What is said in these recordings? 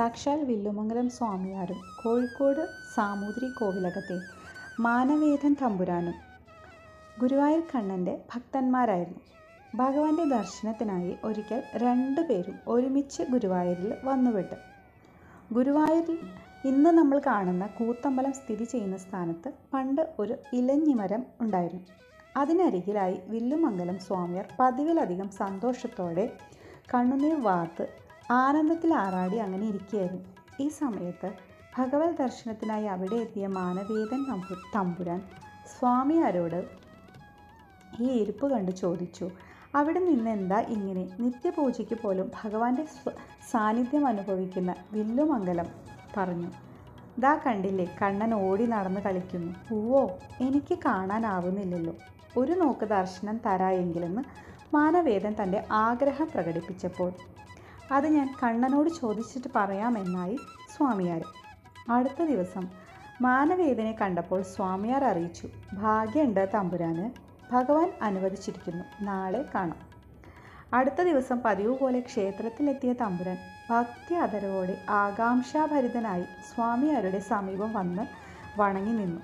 സാക്ഷാൽ വില്ലുമംഗലം സ്വാമിയാരും കോഴിക്കോട് സാമൂതിരി കോവിലകത്തെ മാനവേദൻ തമ്പുരാനും ഗുരുവായൂർ കണ്ണന്റെ ഭക്തന്മാരായിരുന്നു. ഭഗവാന്റെ ദർശനത്തിനായി ഒരിക്കൽ രണ്ടു പേരും ഒരുമിച്ച് ഗുരുവായൂരിൽ വന്നുവിട്ടു. ഗുരുവായൂരിൽ ഇന്ന് നമ്മൾ കാണുന്ന കൂത്തമ്പലം സ്ഥിതി ചെയ്യുന്ന സ്ഥാനത്ത് പണ്ട് ഒരു ഇലഞ്ഞിമരം ഉണ്ടായിരുന്നു. അതിനരികിലായി വില്ലുമംഗലം സ്വാമിയാർ പതിവിലധികം സന്തോഷത്തോടെ കണ്ണുനീർ വാർത്ത് ആനന്ദത്തിൽ ആറാടി അങ്ങനെ ഇരിക്കുകയായിരുന്നു. ഈ സമയത്ത് ഭഗവത് ദർശനത്തിനായി അവിടെ എത്തിയ മാനവേദൻ തമ്പു തമ്പുരാൻ സ്വാമിയാരോട് ഈ ഇരിപ്പ് കണ്ട് ചോദിച്ചു അവിടെ നിന്ന് എന്താ ഇങ്ങനെ? നിത്യപൂജയ്ക്ക് പോലും ഭഗവാന്റെ സാന്നിധ്യം അനുഭവിക്കുന്ന വില്ലുമംഗലം പറഞ്ഞു. ദാ കണ്ടില്ലേ കണ്ണൻ ഓടി നടന്ന് കളിക്കുന്നു. പൂവോ എനിക്ക് കാണാനാവുന്നില്ലല്ലോ. ഒരു നോക്ക് ദർശനം തരായെങ്കിലെന്ന് മാനവേദൻ തന്റെ ആഗ്രഹം പ്രകടിപ്പിച്ചപ്പോൾ അത് ഞാൻ കണ്ണനോട് ചോദിച്ചിട്ട് പറയാമെന്നായി സ്വാമിയാർ അടുത്ത ദിവസം മാനവേദനെ കണ്ടപ്പോൾ സ്വാമിയാർ അറിയിച്ചു ഭാഗ്യമുണ്ട് തമ്പുരാന് ഭഗവാൻ അനുവദിച്ചിരിക്കുന്നു നാളെ കാണാം. അടുത്ത ദിവസം പതിവ് പോലെ ക്ഷേത്രത്തിലെത്തിയ തമ്പുരാൻ ഭക്തി അതരവോടെ ആകാംക്ഷാഭരിതനായി സ്വാമിയാരുടെ സമീപം വന്ന് വണങ്ങി നിന്നു.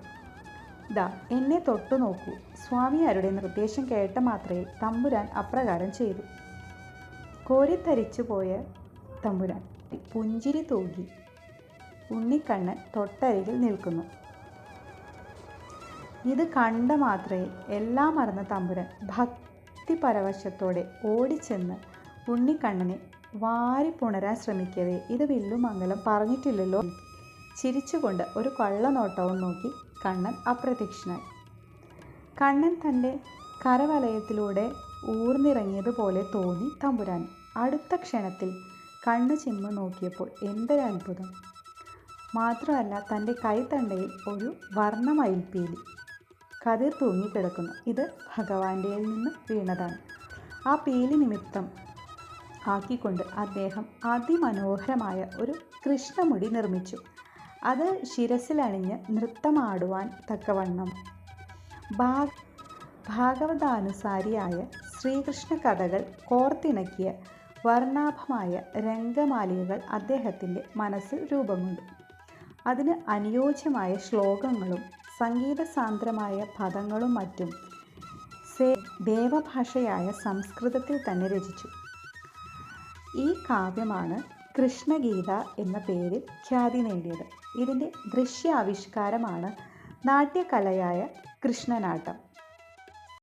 ദാ എന്നെ തൊട്ടു നോക്കൂ. സ്വാമിയാരുടെ നിർദ്ദേശം കേട്ട മാത്രമേ തമ്പുരാൻ അപ്രകാരം ചെയ്തു. കോരിത്തരിച്ചു പോയ തമ്പുരാൻ പുഞ്ചിരി തൂകി ഉണ്ണിക്കണ്ണൻ തൊട്ടരികിൽ നിൽക്കുന്നു. ഇത് കണ്ട മാത്രയിൽ എല്ലാം മറന്ന തമ്പുരാൻ ഭക്തി പരവശത്തോടെ ഓടിച്ചെന്ന് ഉണ്ണിക്കണ്ണനെ വാരി പുണരാൻ ശ്രമിക്കവേ ഇത് വില്ലുമംഗലം പറഞ്ഞിട്ടില്ലല്ലോ. ചിരിച്ചുകൊണ്ട് ഒരു കള്ളനോട്ടവും നോക്കി കണ്ണൻ അപ്രത്യക്ഷനായി. കണ്ണൻ തന്റെ കരവലയത്തിലൂടെ ഊർന്നിറങ്ങിയതുപോലെ തോന്നി തമ്പുരാൻ. അടുത്ത ക്ഷണത്തിൽ കണ്ണു ചിമ്മ നോക്കിയപ്പോൾ എന്തൊരത്ഭുതം. മാത്രമല്ല തന്റെ കൈത്തണ്ടയിൽ ഒരു വർണമയിൽപ്പീലി. കതിർ തൂങ്ങിക്കിടക്കുന്നു ഇത് ഭഗവാന്റെയിൽ നിന്ന് വീണതാണ്. ആ പീലി നിമിത്തം ആക്കിക്കൊണ്ട് അദ്ദേഹം അതിമനോഹരമായ ഒരു കൃഷ്ണമുടി നിർമ്മിച്ചു. അത് ശിരസിലണിഞ്ഞ് നൃത്തമാടുവാൻ തക്കവണ്ണം ഭാ ഭാഗവതാനുസാരിയായ ശ്രീകൃഷ്ണ കഥകൾ കോർത്തിണക്കിയ വർണാഭമായ രംഗമാലികകൾ അദ്ദേഹത്തിന്റെ മനസ്സിൽ രൂപം കൊണ്ടു അതിന് അനുയോജ്യമായ ശ്ലോകങ്ങളും സംഗീതസാന്ദ്രമായ പദങ്ങളും മറ്റും സേ ദേവഭാഷയായ സംസ്കൃതത്തിൽ തന്നെ രചിച്ചു. ഈ കാവ്യമാണ് കൃഷ്ണഗീത എന്ന പേരിൽ ഖ്യാതി നേടിയത്. ഇതിന്റെ ദൃശ്യാവിഷ്കാരമാണ് നാട്യകലയായ കൃഷ്ണനാട്ടം.